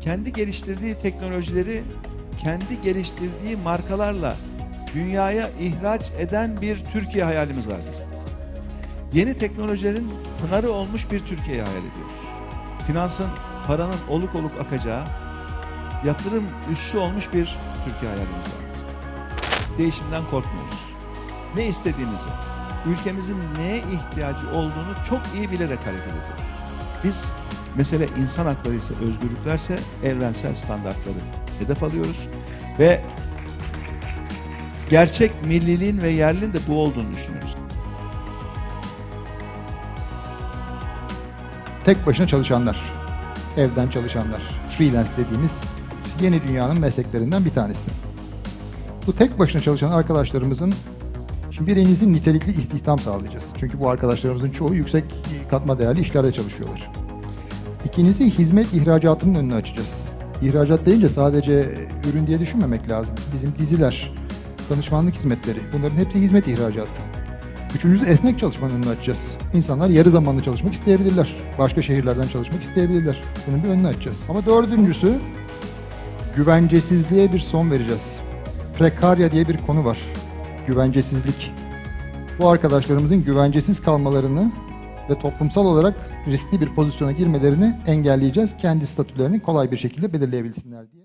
kendi geliştirdiği teknolojileri kendi geliştirdiği markalarla dünyaya ihraç eden bir Türkiye hayalimiz var bizim. Yeni teknolojilerin pınarı olmuş bir Türkiye hayal ediyoruz. Finansın, paranın oluk oluk akacağı, yatırım üssü olmuş bir Türkiye hayalimiz var bizim. Değişimden korkmuyoruz. Ne istediğimizi, ülkemizin neye ihtiyacı olduğunu çok iyi bilerek hareket ediyoruz. Biz mesele insan hakları ise özgürlüklerse evrensel standartları hedef alıyoruz ve gerçek milliliğin ve yerliliğin de bu olduğunu düşünüyoruz. tek başına çalışanlar, evden çalışanlar, freelance dediğimiz yeni dünyanın mesleklerinden bir tanesi. Bu tek başına çalışan arkadaşlarımızın şimdi birincisi nitelikli istihdam sağlayacağız. Çünkü bu arkadaşlarımızın çoğu yüksek katma değerli işlerde çalışıyorlar. İkincisi hizmet ihracatının önünü açacağız. İhracat deyince sadece ürün diye düşünmemek lazım. Bizim diziler, danışmanlık hizmetleri bunların hepsi hizmet ihracatı. Üçüncüsü esnek çalışmanın önünü açacağız. İnsanlar yarı zamanlı çalışmak isteyebilirler. Başka şehirlerden çalışmak isteyebilirler. Bunun bir önünü açacağız. Ama dördüncüsü güvencesizliğe bir son vereceğiz. Prekarya diye bir konu var. Güvencesizlik. Bu arkadaşlarımızın güvencesiz kalmalarını ve toplumsal olarak riskli bir pozisyona girmelerini engelleyeceğiz. Kendi statülerini kolay bir şekilde belirleyebilsinler diye.